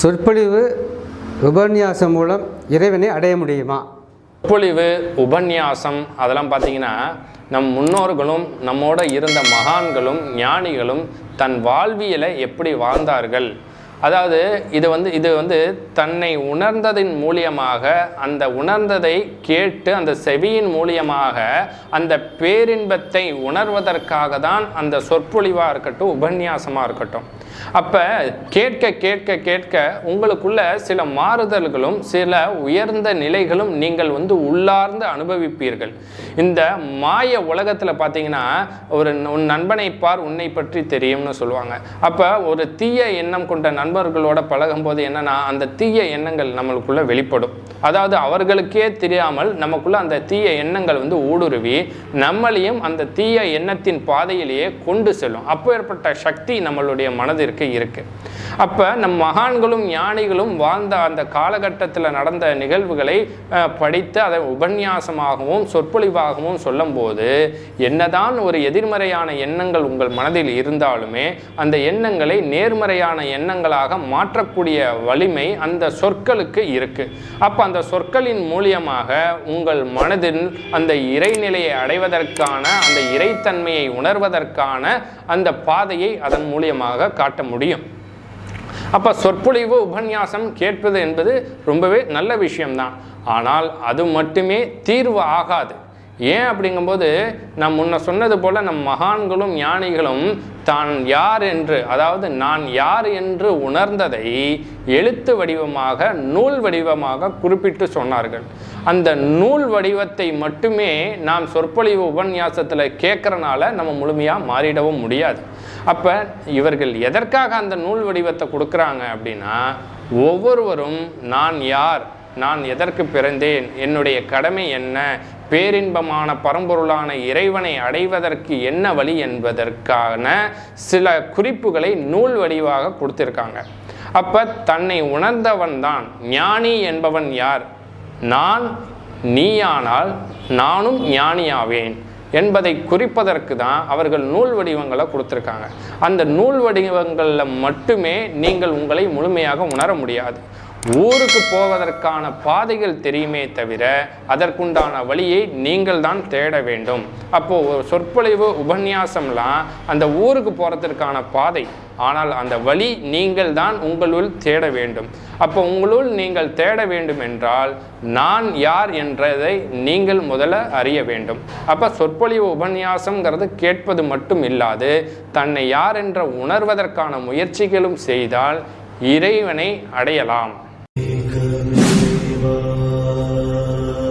சொற்பொழிவு உபன்யாசம் மூலம் இறைவனை அடைய முடியுமா? சொற்பொழிவு உபன்யாசம் அதெல்லாம் பார்த்தீங்கன்னா நம் முன்னோர்களும் நம்மோட இருந்த மகான்களும் ஞானிகளும் தன் வாழ்வியலை எப்படி வாழ்ந்தார்கள்? அதாவது இது வந்து இது வந்து தன்னை உணர்ந்ததின் மூலியமாக அந்த உணர்ந்ததை கேட்டு அந்த செவியின் மூலியமாக அந்த பேரின்பத்தை உணர்வதற்காக தான் அந்த சொற்பொழிவாக இருக்கட்டும் உபன்யாசமாக இருக்கட்டும். அப்போ கேட்க கேட்க கேட்க உங்களுக்குள்ள சில மாறுதல்களும் சில உயர்ந்த நிலைகளும் நீங்கள் வந்து உள்ளார்ந்து அனுபவிப்பீர்கள். இந்த மாய உலகத்தில் பார்த்தீங்கன்னா ஒரு உன் நண்பனை பார் உன்னை பற்றி தெரியும்னு சொல்லுவாங்க. அப்போ ஒரு தீய எண்ணம் கொண்ட நண்பர்களோட பழகும்போது என்னன்னா அந்த தீய எண்ணங்கள் நம்மளுக்குள்ள வெளிப்படும். அதாவது அவர்களுக்கே தெரியாமல் நமக்குள்ள அந்த தீய எண்ணங்கள் வந்து ஊடுருவி நம்மளையும் அந்த தீய எண்ணத்தின் பாதையிலேயே கொண்டு செல்லும். அப்பேற்பட்ட சக்தி நம்மளுடைய மனதில் இருக்கு. அப்போ நம் மகான்களும் ஞானிகளும் வாழ்ந்த அந்த காலகட்டத்தில் நடந்த நிகழ்வுகளை படித்து அதை உபன்யாசமாகவும் சொற்பொழிவாகவும் சொல்லும்போது என்னதான் ஒரு எதிர்மறையான எண்ணங்கள் உங்கள் மனதில் இருந்தாலுமே அந்த எண்ணங்களை நேர்மறையான எண்ணங்களாக மாற்றக்கூடிய வலிமை அந்த சொற்களுக்கு இருக்கு. அப்போ அந்த சொற்களின் மூலியமாக உங்கள் மனதில் அந்த இறைநிலையை அடைவதற்கான அந்த இறைத்தன்மையை உணர்வதற்கான அந்த பாதையை அதன் மூலியமாக காட்ட முடியும். அப்போ சொற்பொழிவு உபன்யாசம் கேட்பது என்பது ரொம்பவே நல்ல விஷயம்தான். ஆனால் அது மட்டுமே தீர்வு ஆகாது. ஏன் அப்படிங்கும்போது நான் முன்ன சொன்னது போல் நம் மகான்களும் ஞானிகளும் தான் யார் என்று அதாவது நான் யார் என்று உணர்ந்ததை எழுத்து வடிவமாக நூல் வடிவமாக குறிப்பிட்டு சொன்னார்கள். அந்த நூல் வடிவத்தை மட்டுமே நாம் சொற்பொழிவு உபன்யாசத்தில் கேட்குறனால நம்ம முழுமையாக மாறிடவும் முடியாது. அப்போ இவர்கள் எதற்காக அந்த நூல் வடிவத்தை கொடுக்குறாங்க அப்படின்னா ஒவ்வொருவரும் நான் யார் நான் எதற்கு பிறந்தேன் என்னுடைய கடமை என்ன பேரின்பமான பரம்பொருளான இறைவனை அடைவதற்கு என்ன வழி என்பதற்கான சில குறிப்புகளை நூல் வடிவாக கொடுத்திருக்காங்க. அப்ப தன்னை உணர்ந்தவன் தான் ஞானி என்பவன் யார்? நான் நீயானால் நானும் ஞானியாவேன். என்பதை குறிப்பதற்கு தான் அவர்கள் நூல் வடிவங்களை கொடுத்துருக்காங்க. அந்த நூல் வடிவங்களில் மட்டுமே நீங்கள் உங்களை முழுமையாக உணர முடியாது. ஊருக்கு போவதற்கான பாதைகள் தெரியுமே தவிர அதற்குண்டான வழியை நீங்கள் தான் தேட வேண்டும். அப்போ ஒரு சொற்பொழிவு உபன்யாசம்லாம் அந்த ஊருக்கு போகிறதற்கான பாதை. ஆனால் அந்த வழி நீங்கள் தான் உங்களுள் தேட வேண்டும். அப்போ உங்களுள் நீங்கள் தேட வேண்டும் என்றால் நான் யார் என்றதை நீங்கள் முதல்ல அறிய வேண்டும். அப்போ சொற்பொழிவு உபன்யாசம்ங்கிறது கேட்பது மட்டும் இல்லாது தன்னை யார் என்ற உணர்வதற்கான முயற்சிகளும் செய்தால் இறைவனை அடையலாம்.